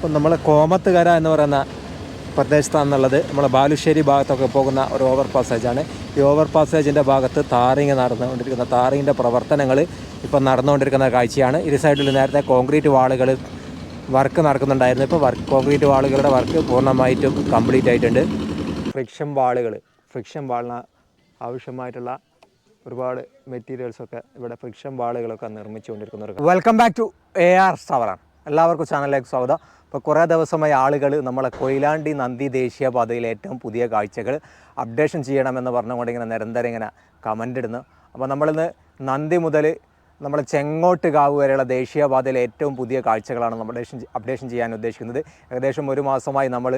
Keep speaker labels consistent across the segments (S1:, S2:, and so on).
S1: അപ്പം നമ്മൾ കോമത്തുകര എന്ന് പറയുന്ന പ്രദേശത്താണെന്നുള്ളത് നമ്മൾ ബാലുശ്ശേരി ഭാഗത്തൊക്കെ പോകുന്ന ഒരു ഓവർ പാസേജാണ് ഈ ഓവർ പാസേജിൻ്റെ ഭാഗത്ത് താറിങ് നടന്നുകൊണ്ടിരിക്കുന്ന താറിങ്ങിൻ്റെ പ്രവർത്തനങ്ങൾ ഇപ്പം നടന്നുകൊണ്ടിരിക്കുന്ന കാഴ്ചയാണ് ഇരു സൈഡിൽ നേരത്തെ കോൺക്രീറ്റ് വാളുകൾ വർക്ക് നടക്കുന്നുണ്ടായിരുന്നു ഇപ്പോൾ വർക്ക് കോൺക്രീറ്റ് വാളുകളുടെ വർക്ക് പൂർണ്ണമായിട്ടും കംപ്ലീറ്റ് ആയിട്ടുണ്ട് ഫ്രിക്ഷൻ വാളുകൾ ഫ്രിക്ഷൻ വാളിന് ആവശ്യമായിട്ടുള്ള ഒരുപാട് മെറ്റീരിയൽസൊക്കെ ഇവിടെ ഫ്രിക്ഷൻ വാളുകളൊക്കെ നിർമ്മിച്ചുകൊണ്ടിരിക്കുന്ന welcome back to A R സവറാണ് എല്ലാവർക്കും ചാനലിലേക്ക് സ്വാഗതം ഇപ്പോൾ കുറേ ദിവസമായി ആളുകൾ നമ്മളെ കൊയിലാണ്ടി നന്ദി ദേശീയപാതയിലെ ഏറ്റവും പുതിയ കാഴ്ചകൾ അപ്ഡേഷൻ ചെയ്യണമെന്ന് പറഞ്ഞുകൊണ്ട് ഇങ്ങനെ നിരന്തരം ഇങ്ങനെ കമൻ്റ് ഇടുന്നു അപ്പോൾ നമ്മളിന്ന് നന്ദി മുതൽ ചെങ്ങോട്ട് കാവ് വരെയുള്ള ദേശീയപാതയിലെ ഏറ്റവും പുതിയ കാഴ്ചകളാണ് നമ്മൾ അപ്ഡേഷൻ ചെയ്യാൻ ഉദ്ദേശിക്കുന്നത് ഏകദേശം ഒരു മാസമായി നമ്മൾ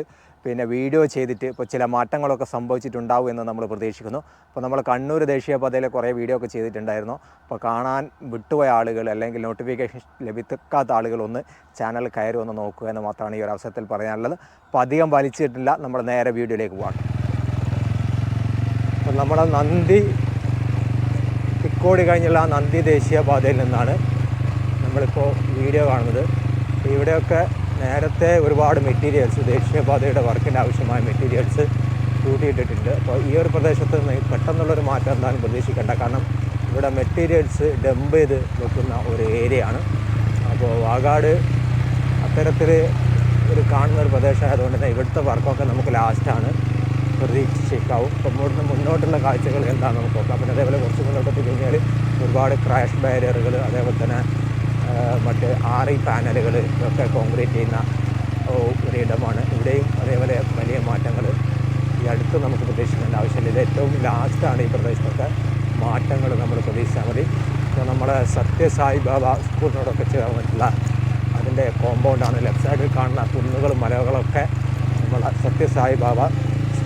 S1: പിന്നെ വീഡിയോ ചെയ്തിട്ട് ഇപ്പോൾ ചില മാറ്റങ്ങളൊക്കെ സംഭവിച്ചിട്ടുണ്ടാവും എന്ന് നമ്മൾ പ്രതീക്ഷിക്കുന്നു അപ്പോൾ നമ്മൾ കണ്ണൂർ ദേശീയപാതയിലെ കുറേ വീഡിയോ ഒക്കെ ചെയ്തിട്ടുണ്ടായിരുന്നു അപ്പോൾ കാണാൻ വിട്ടുപോയ ആളുകൾ അല്ലെങ്കിൽ നോട്ടിഫിക്കേഷൻ ലഭിക്കാത്ത ആളുകൾ ഒന്ന് ചാനൽ കയറി ഒന്ന് നോക്കുക എന്ന് മാത്രമാണ് ഈ ഒരു അവസരത്തിൽ പറയാനുള്ളത് അപ്പോൾ അധികം വലിച്ചിട്ടില്ല നമ്മൾ നേരെ വീഡിയോയിലേക്ക് പോകാം അപ്പോൾ നമ്മുടെ നന്ദി പുൽക്കോടി കഴിഞ്ഞുള്ള നന്ദി ദേശീയപാതയിൽ നിന്നാണ് നമ്മളിപ്പോൾ വീഡിയോ കാണുന്നത് ഇവിടെയൊക്കെ നേരത്തെ ഒരുപാട് മെറ്റീരിയൽസ് ദേശീയപാതയുടെ വർക്കിൻ്റെ ആവശ്യമായ മെറ്റീരിയൽസ് കൂട്ടിയിട്ടിട്ടുണ്ട് അപ്പോൾ ഈ ഒരു പ്രദേശത്ത് പെട്ടെന്നുള്ളൊരു മാറ്റം എന്താണ് പ്രതീക്ഷിക്കേണ്ട കാരണം ഇവിടെ മെറ്റീരിയൽസ് ഡംപ് ചെയ്ത് വെക്കുന്ന ഒരു ഏരിയയാണ് അപ്പോൾ വാഗാട് അത്തരത്തിൽ ഒരു കാണുന്ന ഒരു പ്രദേശമായതുകൊണ്ട് തന്നെ ഇവിടുത്തെ വർക്കൊക്കെ നമുക്ക് ലാസ്റ്റാണ് പ്രതീക്ഷിച്ചേക്കാവും അപ്പോൾ ഇവിടുന്ന് മുന്നോട്ടുള്ള കാഴ്ചകൾ എന്താണെന്ന് നമുക്ക് നോക്കാം പിന്നെ അതേപോലെ കുറച്ച് മുന്നോട്ടെത്തി കഴിഞ്ഞാൽ ഒരുപാട് ക്രാഷ് ബാരിയറുകൾ അതേപോലെ തന്നെ മറ്റ് ആറി പാനലുകൾ ഇതൊക്കെ കോൺക്രീറ്റ് ചെയ്യുന്ന ഒരിടമാണ് ഇവിടെയും അതേപോലെ വലിയ മാറ്റങ്ങൾ ഈ അടുത്ത് നമുക്ക് പ്രതീക്ഷിക്കേണ്ട ആവശ്യമില്ല ഇത് ഏറ്റവും ലാസ്റ്റാണ് ഈ പ്രദേശത്തൊക്കെ മാറ്റങ്ങൾ നമ്മൾ പ്രതീക്ഷിച്ചാൽ മതി ഇപ്പോൾ നമ്മുടെ സത്യസായി ബാബ സ്കൂളിനോടൊക്കെ ചേർന്നിട്ടുള്ള അതിൻ്റെ കോമ്പൗണ്ടാണ് ലെഫ്റ്റ് സൈഡിൽ കാണുന്ന കുന്നുകളും മലകളൊക്കെ നമ്മളെ സത്യസായി ബാബ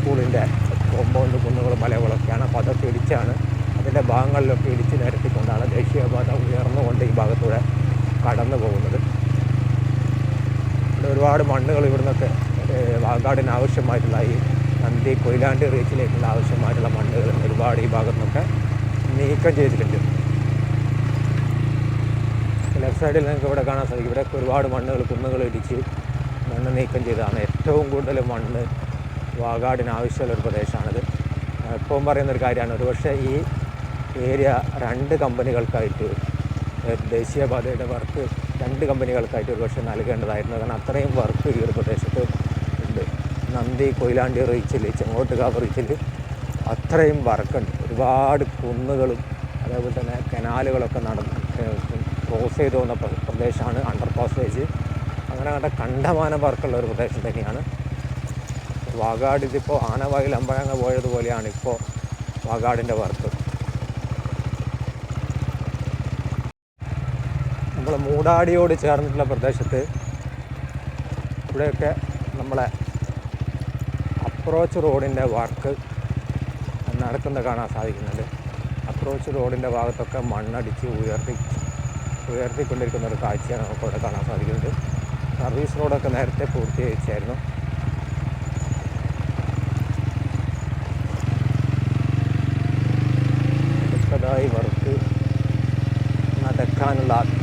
S1: സ്കൂളിൻ്റെ കോമ്പൗണ്ട് കുന്നുകളും മലകളൊക്കെയാണ് അപ്പോൾ അതൊക്കെ ഇടിച്ചാണ് അതിൻ്റെ ഭാഗങ്ങളിലൊക്കെ ഇടിച്ച് നിരത്തിക്കൊണ്ടാണ് ദേശീയപാത ഉയർന്നുകൊണ്ട് ഈ ഭാഗത്തൂടെ കടന്നു പോകുന്നത് ഒരുപാട് മണ്ണുകൾ ഇവിടുന്നൊക്കെ വാഗാടിന് ആവശ്യമായിട്ടുള്ള ഈ നന്ദി കൊയിലാണ്ടി റീച്ചിലേക്കുള്ള ആവശ്യമായിട്ടുള്ള മണ്ണുകൾ ഒരുപാട് ഈ ഭാഗത്തുനിന്നൊക്കെ നീക്കം ചെയ്തിട്ടുണ്ട് ലെഫ്റ്റ് സൈഡിൽ നിങ്ങൾക്ക് ഇവിടെ കാണാൻ സാധിക്കും ഇവിടെയൊക്കെ ഒരുപാട് മണ്ണുകൾ കുന്നുകൾ ഇടിച്ച് മണ്ണ് നീക്കം ചെയ്തതാണ് ഏറ്റവും കൂടുതൽ മണ്ണ് വാഗാടിന് ആവശ്യമുള്ളൊരു പ്രദേശമാണിത് എപ്പോഴും പറയുന്നൊരു കാര്യമാണ് ഒരുപക്ഷെ ഈ ഏരിയ രണ്ട് കമ്പനികൾക്കായിട്ട് ദേശീയപാതയുടെ വർക്ക് രണ്ട് കമ്പനികൾക്കായിട്ട് ഒരുപക്ഷെ നൽകേണ്ടതായിരുന്നു കാരണം അത്രയും വർക്ക് ഈ ഒരു പ്രദേശത്ത് ഉണ്ട് നന്ദി കൊയിലാണ്ടി റീച്ചിൽ ചെങ്ങോട്ടുകാവ് റീച്ചിൽ അത്രയും വർക്കുണ്ട് ഒരുപാട് കുന്നുകളും അതേപോലെ തന്നെ കനാലുകളൊക്കെ നടന്ന് ക്രോസ് ചെയ്തു പോകുന്ന പ്രദേശമാണ് അണ്ടർ പാസേജ് അങ്ങനെ കണ്ട കണ്ടമാനം വർക്കുള്ള ഒരു പ്രദേശം തന്നെയാണ് വാഗാട് ഇതിപ്പോൾ ആനവായിൽ അമ്പഴങ്ങ പോയതുപോലെയാണ് ഇപ്പോൾ വാഗാടിൻ്റെ വർക്ക് നമ്മളെ മൂടാടിയോട് ചേർന്നിട്ടുള്ള പ്രദേശത്ത് ഇവിടെയൊക്കെ നമ്മളെ അപ്രോച്ച് റോഡിൻ്റെ വർക്ക് നടക്കുന്നത് കാണാൻ സാധിക്കുന്നുണ്ട് അപ്രോച്ച് റോഡിൻ്റെ ഭാഗത്തൊക്കെ മണ്ണടിച്ച് ഉയർത്തി ഉയർത്തിക്കൊണ്ടിരിക്കുന്ന ഒരു കാഴ്ചയാണ് നമുക്കിവിടെ കാണാൻ സാധിക്കുന്നത് സർവീസ് റോഡൊക്കെ നേരത്തെ പൂർത്തീകരിച്ചായിരുന്നു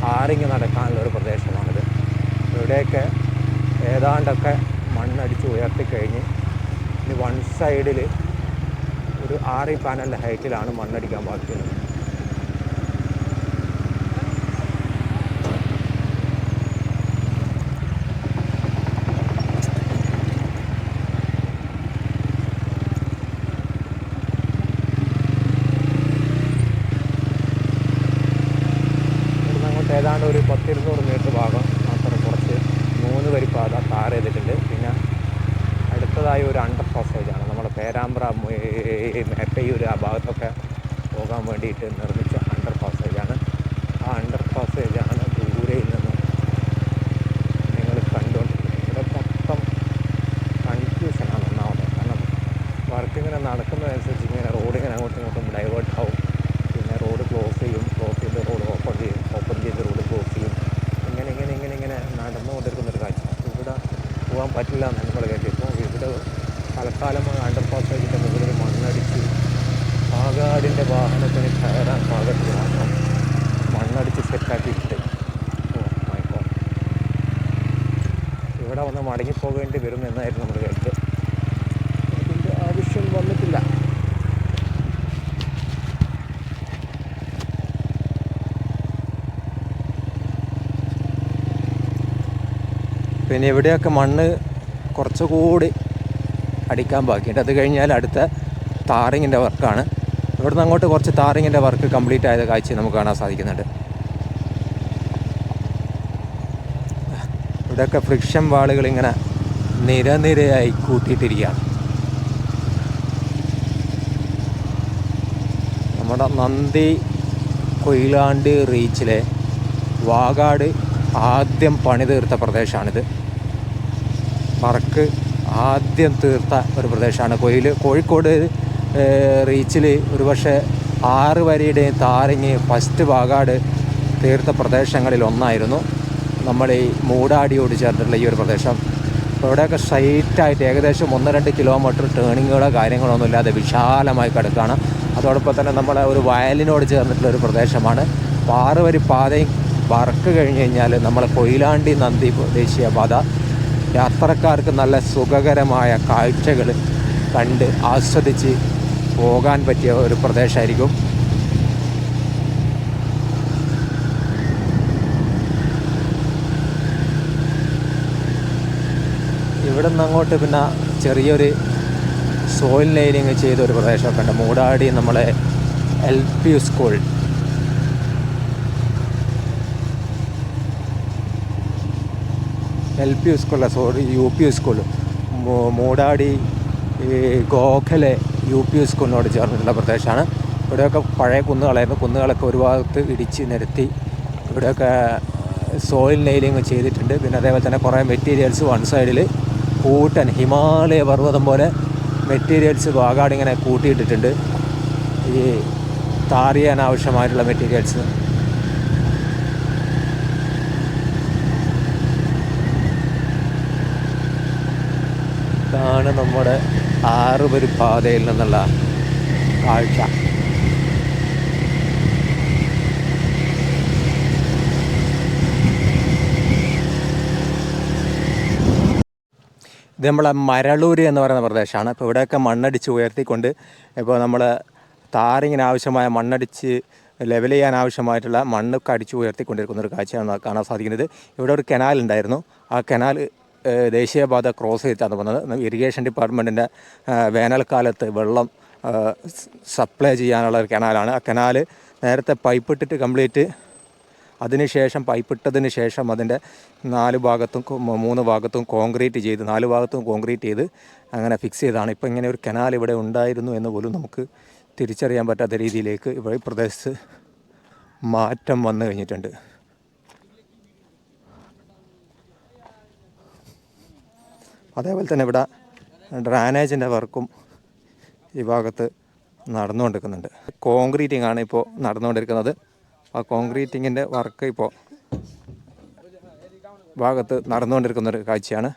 S1: ടാറിങ് നടക്കാനുള്ള ഒരു പ്രദേശമാണിത് ഇവിടെയൊക്കെ ഏതാണ്ടൊക്കെ മണ്ണടിച്ച് ഉയർത്തിക്കഴിഞ്ഞ് ഇനി വൺ സൈഡിൽ ഒരു ആറ് പാനലിൻ്റെ ഹൈറ്റിലാണ് മണ്ണടിക്കാൻ ബാക്കിയുള്ളത് വർക്ക് ഇങ്ങനെ നടക്കുന്നതനുസരിച്ച് ഇങ്ങനെ റോഡ് ഇങ്ങനെ അങ്ങോട്ടും ഇങ്ങോട്ടും ഡൈവേർട്ട് ആവും പിന്നെ റോഡ് ക്ലോസ് ചെയ്യും ക്ലോസ് ചെയ്ത് റോഡ് ഓപ്പൺ ചെയ്യും ഓപ്പൺ ചെയ്ത് റോഡ് ക്ലോസ് ചെയ്യും ഇങ്ങനെ ഇങ്ങനെ ഇങ്ങനെ ഇങ്ങനെ നടന്നുകൊണ്ടിരിക്കുന്നൊരു കാഴ്ച ഇവിടെ പോകാൻ പറ്റില്ല എന്ന് നമ്മൾ കേട്ടി ഇപ്പോൾ ഇവിടെ തൽക്കാലം അണ്ടർ പാസ് ആക്കിയിട്ട് മുകളിൽ മണ്ണടിച്ച് പാകാടിൻ്റെ വാഹനത്തിന് കയറാൻ പാകത്തിൽ മാത്രം മണ്ണടിച്ച് സെറ്റാക്കിയിട്ടുണ്ട് ഇവിടെ വന്ന് മടങ്ങിപ്പോകേണ്ടി വരും എന്നായിരുന്നു നമ്മൾ കേട്ടത് പിന്നെ ഇവിടെയൊക്കെ മണ്ണ് കുറച്ചുകൂടി അടിക്കാൻ ബാക്കിയുണ്ട് അത് കഴിഞ്ഞാൽ അടുത്ത താറിങ്ങിൻ്റെ വർക്കാണ് ഇവിടുന്ന് അങ്ങോട്ട് കുറച്ച് താറിങ്ങിൻ്റെ വർക്ക് കംപ്ലീറ്റ് ആയത് കാഴ്ച നമുക്ക് കാണാൻ സാധിക്കുന്നുണ്ട് ഇവിടെയൊക്കെ ഫ്രിക്ഷൻ വാളുകൾ ഇങ്ങനെ നിരനിരയായി കൂട്ടിയിട്ടിരിക്കുകയാണ് നമ്മുടെ നന്ദി കൊയിലാണ്ട് റീച്ചിലെ വാകാട് ആദ്യം പണി തീർത്ത പ്രദേശമാണിത് പറക്ക് ആദ്യം തീർത്ത ഒരു പ്രദേശമാണ് കോയിൽ കോഴിക്കോട് റീച്ചിൽ ഒരുപക്ഷെ ആറ് വരിയുടെയും താരങ്ങി ഫസ്റ്റ് വാഗാട് തീർത്ത പ്രദേശങ്ങളിൽ ഒന്നായിരുന്നു നമ്മൾ ഈ മൂടാടിയോട് ചേർന്നിട്ടുള്ള ഈ ഒരു പ്രദേശം ഇവിടെയൊക്കെ സ്ട്രൈറ്റായിട്ട് ഏകദേശം ഒന്ന് രണ്ട് കിലോമീറ്റർ ടേണിങ്ങുകളോ കാര്യങ്ങളോ ഒന്നുമില്ലാതെ വിശാലമായി കിടക്കുകയാണ് അതോടൊപ്പം തന്നെ നമ്മൾ ഒരു വയലിനോട് ചേർന്നിട്ടുള്ള ഒരു പ്രദേശമാണ് ആറ് വരി പാതയും വറക്ക് കഴിഞ്ഞ് കഴിഞ്ഞാൽ നമ്മളെ കൊയിലാണ്ടി നന്ദി ദേശീയപാത യാത്രക്കാർക്ക് നല്ല സുഖകരമായ കാഴ്ചകൾ കണ്ട് ആസ്വദിച്ച് പോകാൻ പറ്റിയ ഒരു പ്രദേശമായിരിക്കും ഇവിടെ നിന്ന് അങ്ങോട്ട് പിന്നെ ചെറിയൊരു സോയിൽ ലൈനിങ് ചെയ്തൊരു പ്രദേശമൊക്കെ ഉണ്ട് മൂടാടി നമ്മളെ L P school L P സ്കൂളല്ല sorry U P school Moodadi Gokhale U P സ്കൂളിനോട് ചേർന്നിട്ടുള്ള പ്രദേശമാണ് ഇവിടെയൊക്കെ പഴയ കുന്നുകളായിരുന്നു കുന്നുകളൊക്കെ ഒരു ഭാഗത്ത് ഇടിച്ച് നിരത്തി ഇവിടെയൊക്കെ സോയിൽ നെയിലിങ് ചെയ്തിട്ടുണ്ട് പിന്നെ അതേപോലെ തന്നെ കുറേ മെറ്റീരിയൽസ് വൺ സൈഡിൽ കൂട്ടൻ ഹിമാലയ പർവ്വതം പോലെ മെറ്റീരിയൽസ് വാഗാടിങ്ങനെ കൂട്ടിയിട്ടിട്ടുണ്ട് ഈ താറിയാൻ ആവശ്യമായിട്ടുള്ള മെറ്റീരിയൽസ് ഇതാണ് നമ്മുടെ ആറുപരി പാതയിൽ നിന്നുള്ള കാഴ്ച ഇത് നമ്മളെ മരളൂര് എന്ന് പറയുന്ന പ്രദേശമാണ് അപ്പോൾ ഇവിടെയൊക്കെ മണ്ണടിച്ച് ഉയർത്തിക്കൊണ്ട് ഇപ്പോൾ നമ്മൾ താറിങ്ങിന് ആവശ്യമായ മണ്ണടിച്ച് ലെവൽ ചെയ്യാൻ ആവശ്യമായിട്ടുള്ള മണ്ണൊക്കെ അടിച്ച് ഉയർത്തിക്കൊണ്ടിരിക്കുന്ന ഒരു കാഴ്ചയാണ് കാണാൻ സാധിക്കുന്നത് ഇവിടെ ഒരു കനാലുണ്ടായിരുന്നു ആ കനാൽ ദേശീയപാത ക്രോസ് ചെയ്തിട്ടാണ് വന്നത് ഇറിഗേഷൻ ഡിപ്പാർട്ട്മെൻറ്റിൻ്റെ വേനൽക്കാലത്ത് വെള്ളം സപ്ലൈ ചെയ്യാനുള്ള ഒരു കനാലാണ് ആ കനാൽ നേരത്തെ പൈപ്പ് ഇട്ടിട്ട് കംപ്ലീറ്റ് അതിനുശേഷം പൈപ്പിട്ടതിന് ശേഷം അതിൻ്റെ നാല് ഭാഗത്തും മൂന്ന് ഭാഗത്തും കോൺക്രീറ്റ് ചെയ്ത് നാല് ഭാഗത്തും കോൺക്രീറ്റ് ചെയ്ത് അങ്ങനെ ഫിക്സ് ചെയ്താണ് ഇപ്പോൾ ഇങ്ങനെ ഒരു കനാൽ ഇവിടെ ഉണ്ടായിരുന്നു എന്ന് പോലും നമുക്ക് തിരിച്ചറിയാൻ പറ്റാത്ത രീതിയിലേക്ക് ഇവിടെ പ്രദേശത്ത് മാറ്റം വന്നു കഴിഞ്ഞിട്ടുണ്ട് അതേപോലെ തന്നെ ഇവിടെ ഡ്രാനേജിൻ്റെ വർക്കും ഈ ഭാഗത്ത് നടന്നുകൊണ്ടിരിക്കുന്നുണ്ട് കോൺക്രീറ്റിംഗ് ആണ് ഇപ്പോൾ നടന്നുകൊണ്ടിരിക്കുന്നത് ആ കോൺക്രീറ്റിങ്ങിൻ്റെ വർക്ക് ഇപ്പോൾ ഭാഗത്ത് നടന്നുകൊണ്ടിരിക്കുന്നൊരു കാഴ്ചയാണ്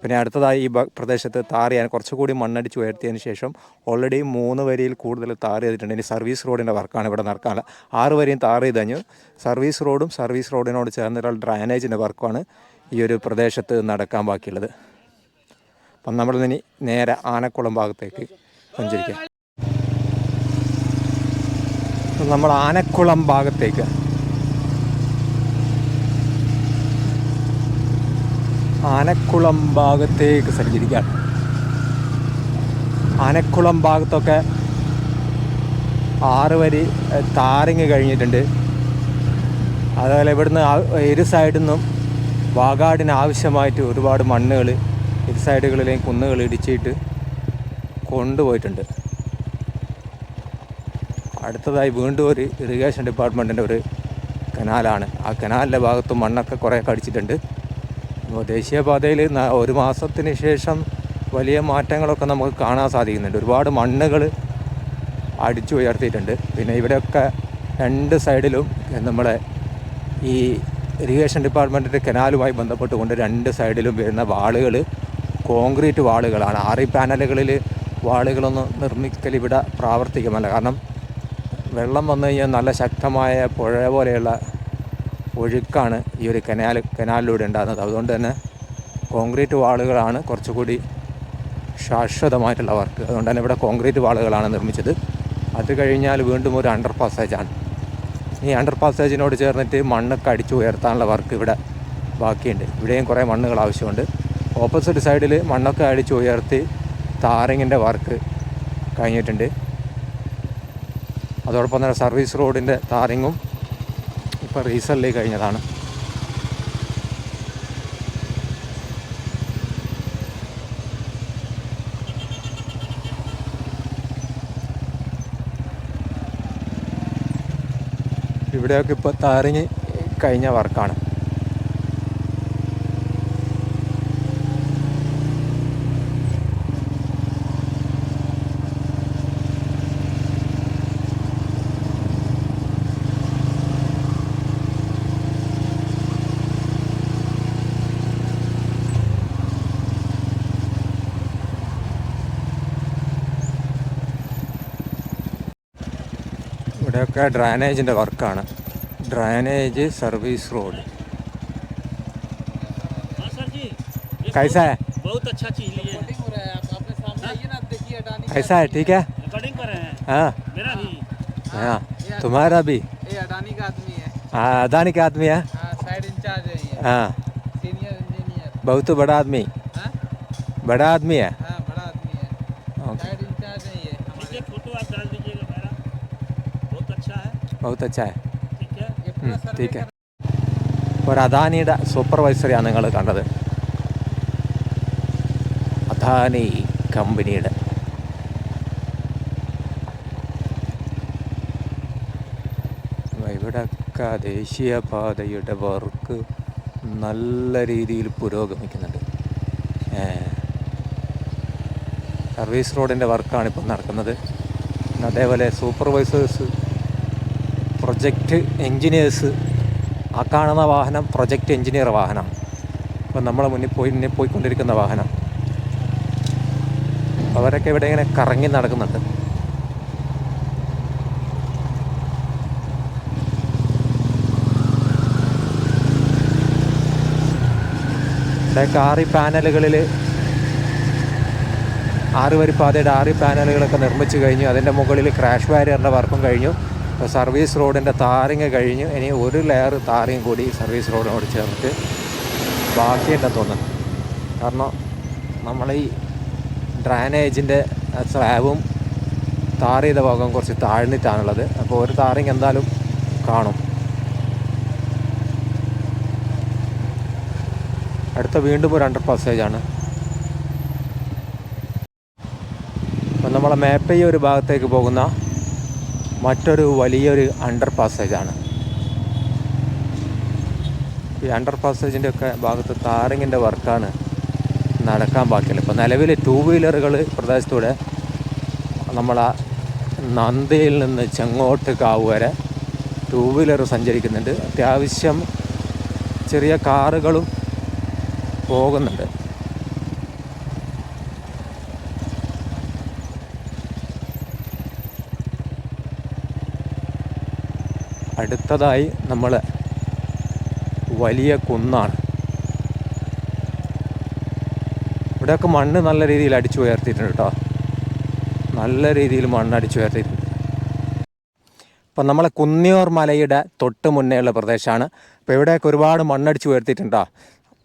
S1: പിന്നെ അടുത്തതായി ഈ പ്രദേശത്ത് താറിയാൻ കുറച്ചുകൂടി മണ്ണടിച്ച് ഉയർത്തിയതിന് ശേഷം ഓൾറെഡി മൂന്ന് വരിയിൽ കൂടുതൽ താർ ചെയ്തിട്ടുണ്ട് ഇനി സർവീസ് റോഡിൻ്റെ വർക്കാണ് ഇവിടെ നടക്കാനുള്ള ആറ് വരെയും താർ ചെയ്ത് കഴിഞ്ഞു സർവീസ് റോഡും സർവീസ് റോഡിനോട് ചേർന്നിട്ടുള്ള ഡ്രാനേജിൻ്റെ വർക്കുമാണ് ഈ ഒരു പ്രദേശത്ത് നടക്കാൻ ബാക്കിയുള്ളത് അപ്പം നമ്മൾ ഇനി നേരെ ആനക്കുളം ഭാഗത്തേക്ക് സഞ്ചരിക്കാം നമ്മൾ ആനക്കുളം ഭാഗത്തേക്ക് ആനക്കുളം ഭാഗത്തേക്ക് സഞ്ചരിക്കാം ആനക്കുളം ഭാഗത്തൊക്കെ ആറ് വരി താരങ്ങ് കഴിഞ്ഞിട്ടുണ്ട് അതുപോലെ ഇവിടുന്ന് ഇരു സൈഡിൽ നിന്നും വാഗാടിന് ആവശ്യമായിട്ട് ഒരുപാട് മണ്ണുകൾ ഇത് സൈഡുകളിലെയും കുന്നുകൾ ഇടിച്ചിട്ട് കൊണ്ടുപോയിട്ടുണ്ട് അടുത്തതായി വീണ്ടും ഒരു ഇറിഗേഷൻ ഡിപ്പാർട്ട്മെൻറ്റിൻ്റെ ഒരു കനാലാണ് ആ കനാലിൻ്റെ ഭാഗത്തും മണ്ണൊക്കെ കുറേ കടിച്ചിട്ടുണ്ട് അപ്പോൾ ദേശീയപാതയിൽ ഒരു മാസത്തിന് ശേഷം വലിയ മാറ്റങ്ങളൊക്കെ നമുക്ക് കാണാൻ സാധിക്കുന്നുണ്ട് ഒരുപാട് മണ്ണുകൾ അടിച്ചു ഉയർത്തിയിട്ടുണ്ട് പിന്നെ ഇവിടെയൊക്കെ രണ്ട് സൈഡിലും നമ്മളെ ഈ ഇറിഗേഷൻ ഡിപ്പാർട്ട്മെൻറ്റിൻ്റെ കനാലുമായി ബന്ധപ്പെട്ടുകൊണ്ട് രണ്ട് സൈഡിലും വരുന്ന വാളുകൾ കോൺക്രീറ്റ് വാളുകളാണ് ആറി പാനലുകളിൽ വാളുകളൊന്നും നിർമ്മിക്കൽ ഇവിടെ പ്രാവർത്തികമല്ല കാരണം വെള്ളം വന്നു കഴിഞ്ഞാൽ നല്ല ശക്തമായ പുഴ പോലെയുള്ള ഒഴുക്കാണ് ഈ ഒരു കനാൽ കനാലിലൂടെ ഉണ്ടാകുന്നത് അതുകൊണ്ട് തന്നെ കോൺക്രീറ്റ് വാളുകളാണ് കുറച്ചുകൂടി ശാശ്വതമായിട്ടുള്ള വർക്ക് അതുകൊണ്ട് തന്നെ ഇവിടെ കോൺക്രീറ്റ് വാളുകളാണ് നിർമ്മിച്ചത് അത് കഴിഞ്ഞാൽ വീണ്ടും ഒരു അണ്ടർ പാസേജാണ് ഈ അണ്ടർ പാസേജിനോട് ചേർന്നിട്ട് മണ്ണൊക്കെ അടിച്ചു ഉയർത്താനുള്ള വർക്ക് ഇവിടെ ബാക്കിയുണ്ട് ഇവിടെയും കുറേ മണ്ണുകൾ ആവശ്യമുണ്ട് ഓപ്പോസിറ്റ് സൈഡിൽ മണ്ണൊക്കെ അടിച്ച് ഉയർത്തി താറിങ്ങിൻ്റെ വർക്ക് കഴിഞ്ഞിട്ടുണ്ട് അതോടൊപ്പം തന്നെ സർവീസ് റോഡിൻ്റെ താറിങ്ങും ഇപ്പോൾ റീസെൻ്റ്ലി കഴിഞ്ഞതാണ് ഇവിടെയൊക്കെ ഇപ്പോൾ താറിങ് കഴിഞ്ഞ വർക്കാണ് इवे drainage work drainage service road कैसा है
S2: बहुत अच्छा चीज लिए
S1: कैसा है ठीक है
S2: हाँ।, हाँ,
S1: हाँ, हाँ तुम्हारा भी
S2: अडानी का आदमी है
S1: हाँ अडानी का आदमी है हाँ बहुत बड़ा आदमी बड़ा आदमी है बहुत अच्छा
S2: है
S1: ठीक है ഒരു അദാനിയുടെ സൂപ്പർവൈസറെയാണ് നിങ്ങൾ കണ്ടത് അദാനി കമ്പനിയുടെ ഇവിടൊക്കെ ദേശീയപാതയുടെ വർക്ക് നല്ല രീതിയിൽ പുരോഗമിക്കുന്നുണ്ട് സർവീസ് റോഡിൻ്റെ വർക്കാണ് ഇപ്പം നടക്കുന്നത് അതേപോലെ സൂപ്പർവൈസേഴ്സ് പ്രൊജക്റ്റ് എൻജിനീയേഴ്സ് ആ കാണുന്ന വാഹനം പ്രൊജക്റ്റ് എൻജിനീയർ വാഹനമാണ് ഇപ്പം നമ്മളെ മുന്നിൽ പോയി മുന്നിൽ പോയിക്കൊണ്ടിരിക്കുന്ന വാഹനം അവരൊക്കെ ഇവിടെ ഇങ്ങനെ കറങ്ങി നടക്കുന്നുണ്ട് ഇവിടെ കാറി പാനലുകളിൽ വരി പാതയുടെ ആറ് പാനലുകളൊക്കെ നിർമ്മിച്ചു കഴിഞ്ഞു അതിൻ്റെ മുകളിൽ ക്രാഷ് ബാരിയറിൻ്റെ വർക്കും കഴിഞ്ഞു സർവീസ് റോഡിൻ്റെ താറിങ് കഴിഞ്ഞ് ഇനി ഒരു ലെയർ താറിങ് കൂടി സർവീസ് റോഡിനോട് ചേർത്ത് ബാക്കിയുണ്ടെന്ന് തോന്നും കാരണം നമ്മൾ ഈ ഡ്രാനേജിൻ്റെ സ്ലാബും താർ ചെയ്ത ഭാഗം കുറച്ച് താഴ്ന്നിട്ടാണുള്ളത് അപ്പോൾ ഒരു താറിങ് എന്തായാലും കാണും അടുത്ത വീണ്ടും ഒരു അണ്ടർ പാസേജാണ് അപ്പം നമ്മളെ മേപ്പയ്യ ഒരു ഭാഗത്തേക്ക് പോകുന്ന മറ്റൊരു വലിയൊരു അണ്ടർ പാസേജാണ് ഈ അണ്ടർ പാസേജിൻ്റെ ഒക്കെ ഭാഗത്ത് താറിങ്ങിൻ്റെ വർക്കാണ് നടക്കാൻ ബാക്കിയുള്ളത് ഇപ്പോൾ നിലവിൽ ടൂ വീലറുകൾ പ്രദേശത്തൂടെ നമ്മൾ നന്ദിയിൽ നിന്ന് ചെങ്ങോട്ട് കാവ് വരെ ടൂ വീലർ സഞ്ചരിക്കുന്നുണ്ട് അത്യാവശ്യം ചെറിയ കാറുകളും പോകുന്നുണ്ട് അടുത്തതായി നമ്മൾ വലിയ കുന്നാണ് ഇവിടെയൊക്കെ മണ്ണ് നല്ല രീതിയിൽ അടിച്ചു ഉയർത്തിയിട്ടുണ്ട് കേട്ടോ നല്ല രീതിയിൽ മണ്ണ് അടിച്ചു ഉയർത്തിയിട്ടുണ്ട് അപ്പം നമ്മളെ കുന്നിയോർ മലയുടെ തൊട്ട് മുന്നേയുള്ള പ്രദേശമാണ് അപ്പോൾ ഇവിടെയൊക്കെ ഒരുപാട് മണ്ണടിച്ച് ഉയർത്തിയിട്ടുണ്ടോ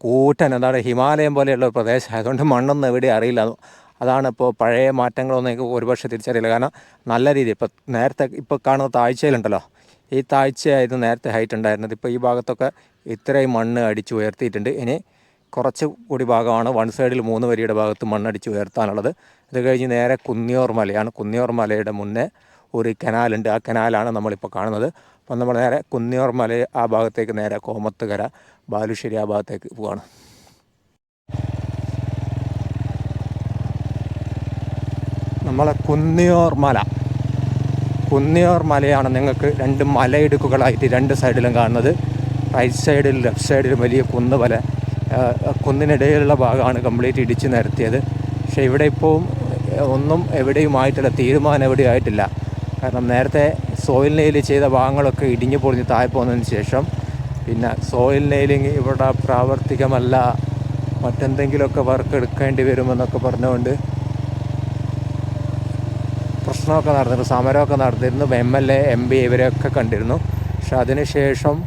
S1: കൂട്ടൻ എന്താണ് ഹിമാലയം പോലെയുള്ള പ്രദേശം ആയതുകൊണ്ട് മണ്ണൊന്നും എവിടെ അറിയില്ല അതാണ് ഇപ്പോൾ പഴയ മാറ്റങ്ങളൊന്നും ഒരുപക്ഷെ തിരിച്ചറിയില്ല കാരണം നല്ല രീതി ഇപ്പം നേരത്തെ ഇപ്പോൾ കാണുന്ന താഴ്ചയിലുണ്ടല്ലോ ഈ താഴ്ചയായിരുന്നു നേരത്തെ ഹൈറ്റ് ഉണ്ടായിരുന്നത് ഇപ്പോൾ ഈ ഭാഗത്തൊക്കെ ഇത്രയും മണ്ണ് അടിച്ച് ഉയർത്തിയിട്ടുണ്ട് ഇനി കുറച്ച് കൂടി ഭാഗമാണ് വൺ സൈഡിൽ മൂന്ന് വരിയുടെ ഭാഗത്ത് മണ്ണടിച്ച് ഉയർത്താനുള്ളത് അത് കഴിഞ്ഞ് നേരെ കുന്നിയോർ മലയാണ് കുന്നിയോർ മലയുടെ മുന്നേ ഒരു കനാലുണ്ട് ആ കനാലാണ് നമ്മളിപ്പോൾ കാണുന്നത് അപ്പം നമ്മൾ നേരെ കുന്നിയോർ മല ആ ഭാഗത്തേക്ക് നേരെ കോമത്തുകര ബാലുശ്ശേരി ആ ഭാഗത്തേക്ക് പോവാണ് നമ്മളെ കുന്നിയോർ മല കുന്നിയോർ മലയാണ് നിങ്ങൾക്ക് രണ്ട് മലയിടുക്കുകളായിട്ട് രണ്ട് സൈഡിലും കാണുന്നത് റൈറ്റ് സൈഡിൽ ലെഫ്റ്റ് സൈഡിലും വലിയ കുന്ന് പോലെ കുന്നിനിടയിലുള്ള ഭാഗമാണ് കംപ്ലീറ്റ് ഇടിച്ച് നിരത്തിയത് പക്ഷേ ഇവിടെ ഇപ്പോൾ ഒന്നും എവിടെയും ആയിട്ടില്ല തീരുമാനം എവിടെയും ആയിട്ടില്ല കാരണം നേരത്തെ സോയിൽ നെയിൽ ചെയ്ത ഭാഗങ്ങളൊക്കെ ഇടിഞ്ഞു പൊളിഞ്ഞ് താഴെ പോകുന്നതിന് ശേഷം പിന്നെ സോയിൽ നെയിലിങ് ഇവിടെ പ്രാവർത്തികമല്ല മറ്റെന്തെങ്കിലുമൊക്കെ വർക്ക് എടുക്കേണ്ടി വരുമെന്നൊക്കെ പറഞ്ഞുകൊണ്ട് പ്രശ്നമൊക്കെ നടന്നിരുന്നു സമരമൊക്കെ നടന്നിരുന്നു M L A M P ഇവരെയൊക്കെ കണ്ടിരുന്നു പക്ഷെ അതിനുശേഷം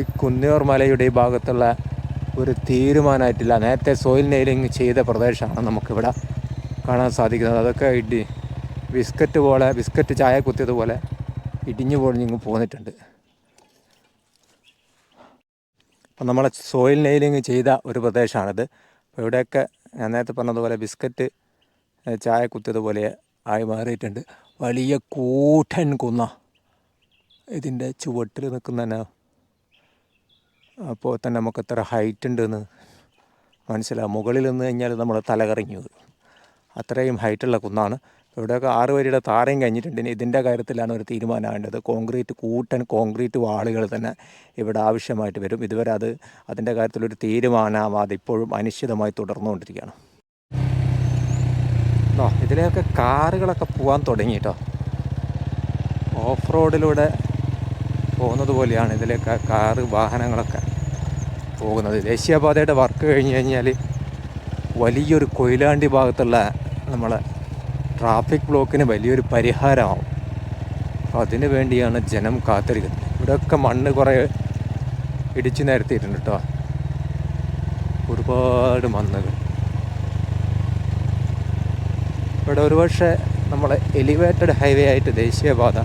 S1: ഈ കുന്നിയൂർ മലയുടെ ഈ ഭാഗത്തുള്ള ഒരു തീരുമാനമായിട്ടില്ല നേരത്തെ സോയിൽ നെയിലിങ് ചെയ്ത പ്രദേശമാണ് നമുക്കിവിടെ കാണാൻ സാധിക്കുന്നത് അതൊക്കെ ഇടി ബിസ്ക്കറ്റ് പോലെ ബിസ്ക്കറ്റ് ചായ കുത്തിയതുപോലെ ഇടിഞ്ഞു പൊളിഞ്ഞിങ്ങ് പോന്നിട്ടുണ്ട് അപ്പം നമ്മൾ സോയിൽ നെയിലിങ് ചെയ്ത ഒരു പ്രദേശമാണിത് അപ്പോൾ ഇവിടെയൊക്കെ ഞാൻ നേരത്തെ പറഞ്ഞതുപോലെ ബിസ്ക്കറ്റ് ചായ കുത്തിയതുപോലെ ആയി മാറിയിട്ടുണ്ട് വലിയ കൂട്ടൻ കുന്ന ഇതിൻ്റെ ചുവട്ടിൽ നിൽക്കുന്നതന്നെ അപ്പോൾ തന്നെ നമുക്ക് എത്ര ഹൈറ്റ് ഉണ്ടെന്ന് മനസ്സിലാവും മുകളിൽ നിന്ന് കഴിഞ്ഞാൽ നമ്മൾ കറങ്ങി വരും അത്രയും ഹൈറ്റുള്ള കുന്നാണ് ഇവിടെയൊക്കെ ആറ് വരിയുടെ താരയും കഴിഞ്ഞിട്ടുണ്ട് ഇനി ഇതിൻ്റെ കാര്യത്തിലാണ് ഒരു തീരുമാനം വേണ്ടത് കോൺക്രീറ്റ് കൂട്ടൻ കോൺക്രീറ്റ് വാളുകൾ തന്നെ ഇവിടെ ആവശ്യമായിട്ട് വരും ഇതുവരെ അത് അതിൻ്റെ കാര്യത്തിലൊരു തീരുമാനമാവാതെ ഇപ്പോഴും അനിശ്ചിതമായി തുടർന്നുകൊണ്ടിരിക്കുകയാണ് കേട്ടോ ഇതിലെയൊക്കെ കാറുകളൊക്കെ പോകാൻ തുടങ്ങി കേട്ടോ ഓഫ് റോഡിലൂടെ പോകുന്നത് പോലെയാണ് ഇതിലേക്ക് കാറ് വാഹനങ്ങളൊക്കെ പോകുന്നത് ദേശീയപാതയുടെ വർക്ക് കഴിഞ്ഞ് കഴിഞ്ഞാൽ വലിയൊരു കൊയിലാണ്ടി ഭാഗത്തുള്ള നമ്മളെ ട്രാഫിക് ബ്ലോക്കിന് വലിയൊരു പരിഹാരമാവും അപ്പോൾ അതിനു വേണ്ടിയാണ് ജനം കാത്തിരിക്കുന്നത് ഇവിടെയൊക്കെ മണ്ണ് കുറേ ഇടിച്ചു നിരത്തിയിട്ടുണ്ട് കേട്ടോ ഒരുപാട് മണ്ണുകൾ ഇവിടെ ഒരുപക്ഷെ നമ്മൾ എലിവേറ്റഡ് ഹൈവേ ആയിട്ട് ദേശീയപാത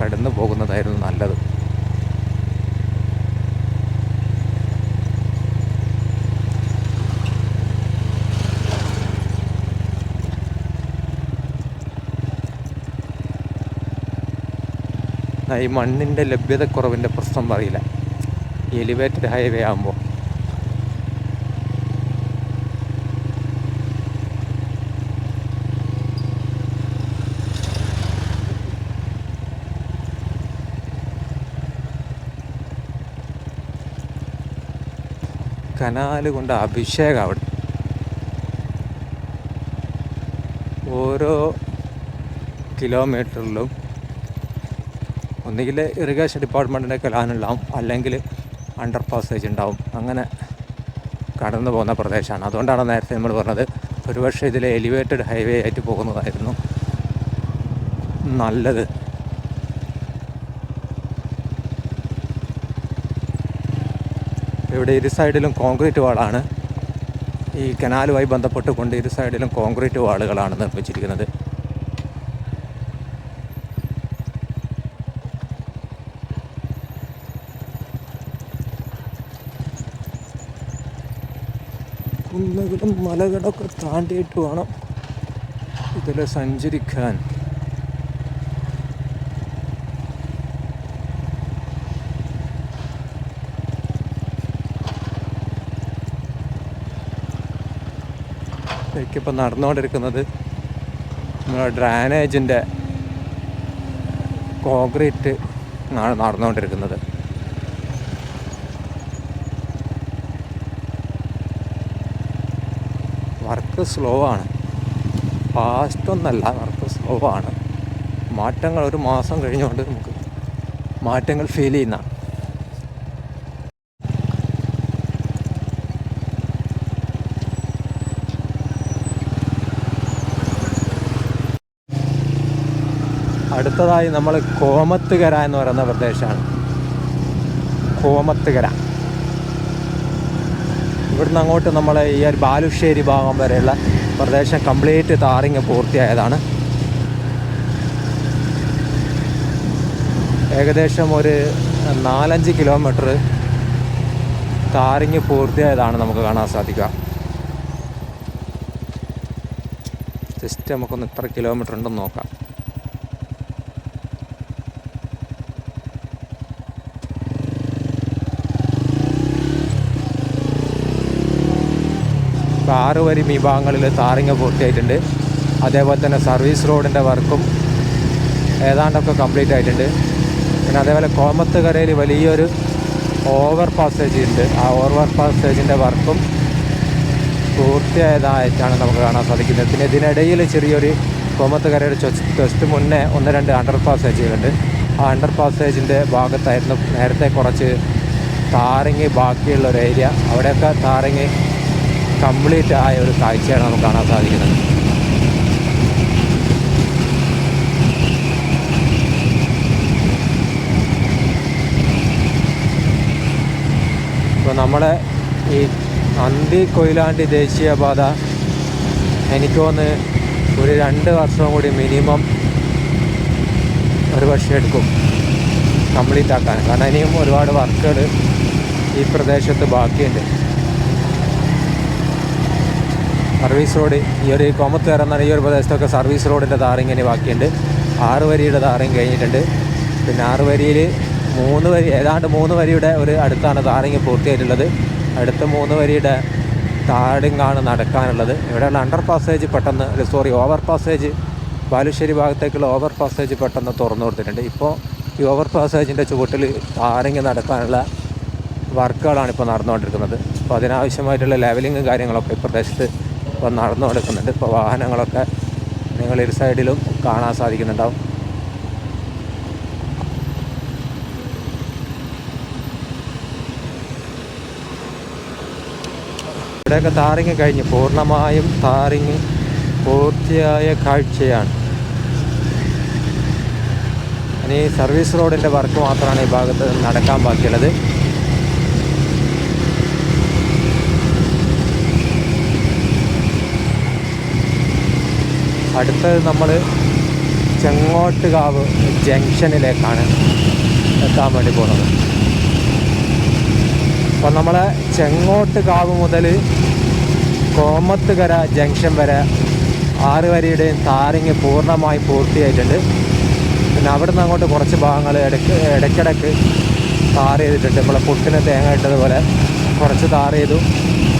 S1: കടന്നു പോകുന്നതായിരുന്നു നല്ലത് ഈ മണ്ണിൻ്റെ ലഭ്യതക്കുറവിൻ്റെ പ്രശ്നം പറയില്ല എലിവേറ്റഡ് ഹൈവേ ആകുമ്പോൾ കനാൽ കൊണ്ട് അഭിഷേകം അവിടെ ഓരോ കിലോമീറ്ററിലും ഒന്നുകിൽ ഇറിഗേഷൻ ഡിപ്പാർട്ട്മെൻറ്റിൻ്റെ കലാനുണ്ടാവും അല്ലെങ്കിൽ അണ്ടർ പാസേജ് ഉണ്ടാവും അങ്ങനെ കടന്നു പോകുന്ന പ്രദേശമാണ് അതുകൊണ്ടാണ് നേരത്തെ നമ്മൾ പറഞ്ഞത് ഒരുപക്ഷെ ഇതിലെ എലിവേറ്റഡ് ഹൈവേ ആയിട്ട് പോകുന്നതായിരുന്നു നല്ലത് ഇവിടെ ഇരു സൈഡിലും കോൺക്രീറ്റ് വാളാണ് ഈ കനാലുമായി ബന്ധപ്പെട്ടുകൊണ്ട് ഇരു സൈഡിലും കോൺക്രീറ്റ് വാളുകളാണ് നിർമ്മിച്ചിരിക്കുന്നത് കുന്നുകളും മലകളൊക്കെ താണ്ടിയിട്ട് വേണം ഇതിൽ സഞ്ചരിക്കാൻ നമുക്കിപ്പോൾ നടന്നുകൊണ്ടിരിക്കുന്നത് നമ്മുടെ ഡ്രാനേജിൻ്റെ കോൺക്രീറ്റ് ആണ് നടന്നുകൊണ്ടിരിക്കുന്നത് വർക്ക് സ്ലോ ആണ് ഫാസ്റ്റൊന്നല്ല വർക്ക് സ്ലോ ആണ് മാറ്റങ്ങൾ ഒരു മാസം കഴിഞ്ഞുകൊണ്ട് നമുക്ക് മാറ്റങ്ങൾ ഫീൽ ചെയ്യുന്നതാണ് അടുത്തതായി നമ്മൾ കോമത്തുകര എന്ന് പറയുന്ന പ്രദേശമാണ് കോമത്തുകര ഇവിടുന്ന് അങ്ങോട്ട് നമ്മൾ ഈ ഒരു ബാലുശ്ശേരി ഭാഗം വരെയുള്ള പ്രദേശം കംപ്ലീറ്റ് താറിങ് പൂർത്തിയായതാണ് ഏകദേശം ഒരു നാലഞ്ച് കിലോമീറ്റർ താറിങ് പൂർത്തിയായതാണ് നമുക്ക് കാണാൻ സാധിക്കുക ജസ്റ്റ് നമുക്കൊന്ന് ഇത്ര കിലോമീറ്റർ ഉണ്ടെന്ന് നോക്കാം ഇപ്പോൾ ആറ് വരി വിഭാഗങ്ങളിൽ താറിങ് പൂർത്തിയായിട്ടുണ്ട് അതേപോലെ തന്നെ സർവീസ് റോഡിൻ്റെ വർക്കും ഏതാണ്ടൊക്കെ കംപ്ലീറ്റ് ആയിട്ടുണ്ട് പിന്നെ അതേപോലെ കോമത്ത് കരയിൽ വലിയൊരു ഓവർ പാസേജ് ഉണ്ട് ആ ഓവർ പാസേജിൻ്റെ വർക്കും പൂർത്തിയായതായിട്ടാണ് നമുക്ക് കാണാൻ സാധിക്കുന്നത് പിന്നെ ഇതിനിടയിൽ ചെറിയൊരു കോമത്ത് കരയുടെ ജസ്റ്റ് മുന്നേ ഒന്ന് രണ്ട് അണ്ടർ പാസേജുകളുണ്ട് ആ അണ്ടർ പാസേജിൻ്റെ ഭാഗത്തായിരുന്നു നേരത്തെ കുറച്ച് താരങ്ങി ബാക്കിയുള്ള ഒരു ഏരിയ അവിടെയൊക്കെ താരങ്ങി കംപ്ലീറ്റ് ആയ ഒരു കാഴ്ചയാണ് നമുക്ക് കാണാൻ സാധിക്കുന്നത് ഇപ്പോൾ നമ്മളെ ഈ അന്തി കൊയിലാണ്ടി ദേശീയപാത എനിക്ക് തോന്നുന്നു ഒരു രണ്ട് വർഷം കൂടി മിനിമം ഒരു വർഷം എടുക്കും കംപ്ലീറ്റ് ആക്കാൻ കാരണം ഇനിയും ഒരുപാട് വർക്കുകൾ ഈ പ്രദേശത്ത് ബാക്കിയുണ്ട് സർവീസ് റോഡ് ഈ ഒരു കോമത്തേർ എന്നാണ് ഈ ഒരു പ്രദേശത്തൊക്കെ സർവീസ് റോഡിൻ്റെ താറിങ്ങനെ ബാക്കിയുണ്ട് ആറ് വരിയുടെ താറിങ് കഴിഞ്ഞിട്ടുണ്ട് പിന്നെ ആറ് വരിയിൽ മൂന്ന് വരി ഏതാണ്ട് മൂന്ന് വരിയുടെ ഒരു അടുത്താണ് താറിങ് പൂർത്തിയായിട്ടുള്ളത് അടുത്ത മൂന്ന് വരിയുടെ താടിങ്ങാണ് നടക്കാനുള്ളത് ഇവിടെയുള്ള അണ്ടർ പാസേജ് പെട്ടെന്ന് സോറി ഓവർ പാസേജ് ബാലുശ്ശേരി ഭാഗത്തേക്കുള്ള ഓവർ പാസേജ് പെട്ടെന്ന് തുറന്നു കൊടുത്തിട്ടുണ്ട് ഇപ്പോൾ ഈ ഓവർ പാസേജിൻ്റെ ചുവട്ടിൽ താരങ്ങി നടക്കാനുള്ള വർക്കുകളാണ് ഇപ്പോൾ നടന്നുകൊണ്ടിരിക്കുന്നത് അപ്പോൾ അതിനാവശ്യമായിട്ടുള്ള ലെവലിങ്ങും കാര്യങ്ങളൊക്കെ ഈ പ്രദേശത്ത് ഇപ്പം നടന്നു കൊടുക്കുന്നുണ്ട് ഇപ്പോൾ വാഹനങ്ങളൊക്കെ നിങ്ങൾ ഇരു സൈഡിലും കാണാൻ സാധിക്കുന്നുണ്ടാവും ഇവിടെയൊക്കെ താറിങ് കഴിഞ്ഞ് പൂർണ്ണമായും താറിങ് പൂർത്തിയായ കാഴ്ചയാണ് ഇനി സർവീസ് റോഡിൻ്റെ വർക്ക് മാത്രമാണ് ഈ ഭാഗത്ത് നടക്കാൻ ബാക്കിയുള്ളത് അടുത്തത് നമ്മൾ ചെങ്ങോട്ടുകാവ് ജംഗ്ഷനിലേക്കാണ് എത്താൻ വേണ്ടി പോകുന്നത് അപ്പോൾ നമ്മൾ ചെങ്ങോട്ടുകാവ് മുതൽ കോമത്തുകര ജംഗ്ഷൻ വരെ ആറ് വരിയുടെയും താരങ്ങ് പൂർണ്ണമായി പൂർത്തിയായിട്ടുണ്ട് പിന്നെ നിന്ന് അങ്ങോട്ട് കുറച്ച് ഭാഗങ്ങൾ ഇടയ്ക്ക് ഇടയ്ക്കിടയ്ക്ക് താർ ചെയ്തിട്ടുണ്ട് നമ്മളെ പുട്ടിന് തേങ്ങ ഇട്ടതുപോലെ കുറച്ച് താർ ചെയ്തു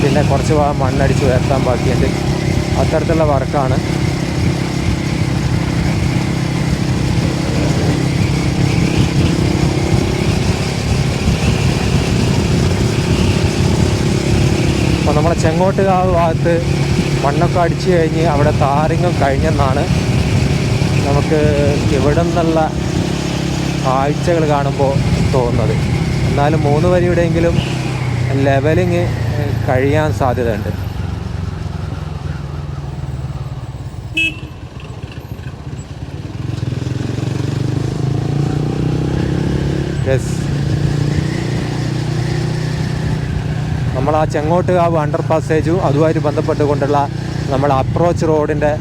S1: പിന്നെ കുറച്ച് ഭാഗം മണ്ണടിച്ച് ഉയർത്താൻ ബാക്കിയുണ്ട് അത്തരത്തിലുള്ള വർക്കാണ് ചെങ്ങോട്ടുകാവ് ഭാഗത്ത് മണ്ണൊക്കെ അടിച്ചു കഴിഞ്ഞ് അവിടെ താരങ്ങം കഴിഞ്ഞെന്നാണ് നമുക്ക് ഇവിടെ നിന്നുള്ള കാഴ്ചകൾ കാണുമ്പോൾ തോന്നുന്നത് എന്നാലും മൂന്ന് വരിയുടെയെങ്കിലും ലെവലിങ് കഴിയാൻ സാധ്യതയുണ്ട് യെസ് നമ്മൾ ആ ചെങ്ങോട്ടുകാവ് അണ്ടർ പാസേജും അതുമായിട്ട് ബന്ധപ്പെട്ടുകൊണ്ടുള്ള നമ്മൾ അപ്രോച്ച് റോഡിൻ്റെ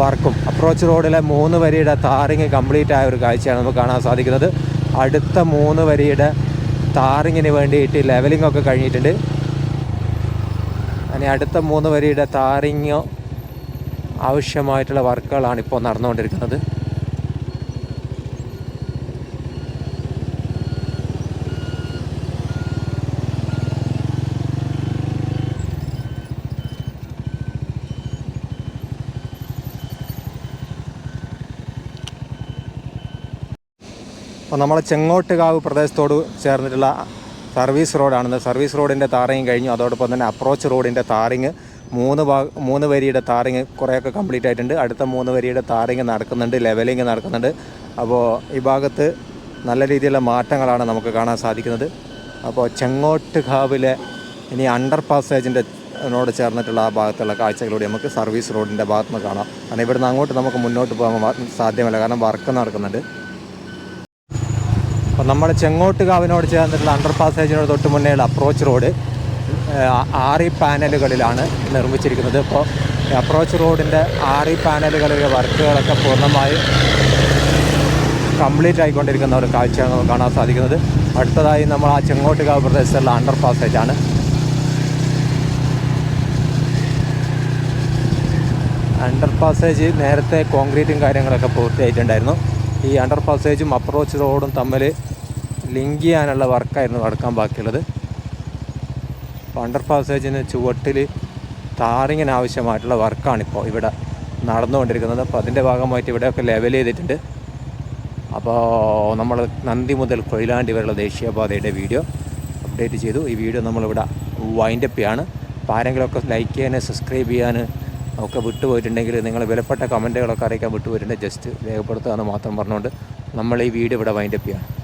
S1: വർക്കും അപ്രോച്ച് റോഡിലെ മൂന്ന് വരിയുടെ താറിങ് കംപ്ലീറ്റ് ആയ ഒരു കാഴ്ചയാണ് നമുക്ക് കാണാൻ സാധിക്കുന്നത് അടുത്ത മൂന്ന് വരിയുടെ താറിങ്ങിന് വേണ്ടിയിട്ട് ലെവലിംഗ് ഒക്കെ കഴിഞ്ഞിട്ടുണ്ട് അങ്ങനെ അടുത്ത മൂന്ന് വരിയുടെ താറിങ് ആവശ്യമായിട്ടുള്ള വർക്കുകളാണ് ഇപ്പോൾ നടന്നുകൊണ്ടിരിക്കുന്നത് അപ്പോൾ നമ്മളെ ചെങ്ങോട്ടുകാവ് പ്രദേശത്തോട് ചേർന്നിട്ടുള്ള സർവീസ് റോഡാണെന്ന് സർവീസ് റോഡിൻ്റെ താറിങ് കഴിഞ്ഞു അതോടൊപ്പം തന്നെ അപ്രോച്ച് റോഡിൻ്റെ താറിങ് മൂന്ന് ഭാഗ മൂന്ന് വരിയുടെ താറിങ് കുറേയൊക്കെ കംപ്ലീറ്റ് ആയിട്ടുണ്ട് അടുത്ത മൂന്ന് വരിയുടെ താറിങ് നടക്കുന്നുണ്ട് ലെവലിങ് നടക്കുന്നുണ്ട് അപ്പോൾ ഈ ഭാഗത്ത് നല്ല രീതിയിലുള്ള മാറ്റങ്ങളാണ് നമുക്ക് കാണാൻ സാധിക്കുന്നത് അപ്പോൾ ചെങ്ങോട്ടുകാവിലെ ഇനി അണ്ടർ പാസേജിൻ്റെ നോട് ചേർന്നിട്ടുള്ള ആ ഭാഗത്തുള്ള കാഴ്ചകളിലൂടെ നമുക്ക് സർവീസ് റോഡിൻ്റെ ഭാഗത്ത് നിന്ന് കാണാം കാരണം ഇവിടുന്ന് അങ്ങോട്ട് നമുക്ക് മുന്നോട്ട് പോകാൻ സാധ്യമല്ല കാരണം വർക്ക് നടക്കുന്നുണ്ട് അപ്പോൾ നമ്മുടെ ചെങ്ങോട്ടുകാവിനോട് ചേർന്നിട്ടുള്ള അണ്ടർ പാസേജിനോട് തൊട്ട് മുന്നേയുള്ള അപ്രോച്ച് റോഡ് ആറി പാനലുകളിലാണ് നിർമ്മിച്ചിരിക്കുന്നത് ഇപ്പോൾ അപ്രോച്ച് റോഡിൻ്റെ ആറി പാനലുകളിലെ വർക്കുകളൊക്കെ പൂർണ്ണമായി കംപ്ലീറ്റ് ആയിക്കൊണ്ടിരിക്കുന്ന ഒരു കാഴ്ചയാണ് നമുക്ക് കാണാൻ സാധിക്കുന്നത് അടുത്തതായി നമ്മൾ ആ ചെങ്ങോട്ടുകാവ് പ്രദേശത്തുള്ള അണ്ടർ പാസേജാണ് അണ്ടർ പാസേജ് നേരത്തെ കോൺക്രീറ്റും കാര്യങ്ങളൊക്കെ പൂർത്തിയായിട്ടുണ്ടായിരുന്നു ഈ അണ്ടർ പാസേജും അപ്രോച്ച് റോഡും തമ്മിൽ ലിങ്ക് ചെയ്യാനുള്ള വർക്കായിരുന്നു നടക്കാൻ ബാക്കിയുള്ളത് അപ്പോൾ അണ്ടർ പാസേജിന് ചുവട്ടിൽ താറിങ്ങിന് ആവശ്യമായിട്ടുള്ള വർക്കാണിപ്പോൾ ഇവിടെ നടന്നുകൊണ്ടിരിക്കുന്നത് അപ്പോൾ അതിൻ്റെ ഭാഗമായിട്ട് ഇവിടെയൊക്കെ ലെവൽ ചെയ്തിട്ടുണ്ട് അപ്പോൾ നമ്മൾ നന്ദി മുതൽ കൊയിലാണ്ടി വരെയുള്ള ദേശീയപാതയുടെ വീഡിയോ അപ്ഡേറ്റ് ചെയ്തു ഈ വീഡിയോ നമ്മളിവിടെ വൈൻഡപ്പ് ചെയ്യാണ് അപ്പോൾ ആരെങ്കിലുമൊക്കെ ലൈക്ക് ചെയ്യാൻ സബ്സ്ക്രൈബ് ചെയ്യാൻ ഒക്കെ വിട്ടുപോയിട്ടുണ്ടെങ്കിൽ നിങ്ങൾ വിലപ്പെട്ട കമൻറ്റുകളൊക്കെ അറിയിക്കാൻ വിട്ടുപോയിട്ടുണ്ട് ജസ്റ്റ് രേഖപ്പെടുത്തുക എന്ന് മാത്രം പറഞ്ഞുകൊണ്ട് നമ്മൾ ഈ വീഡിയോ ഇവിടെ വൈൻഡപ്പ് ചെയ്യാം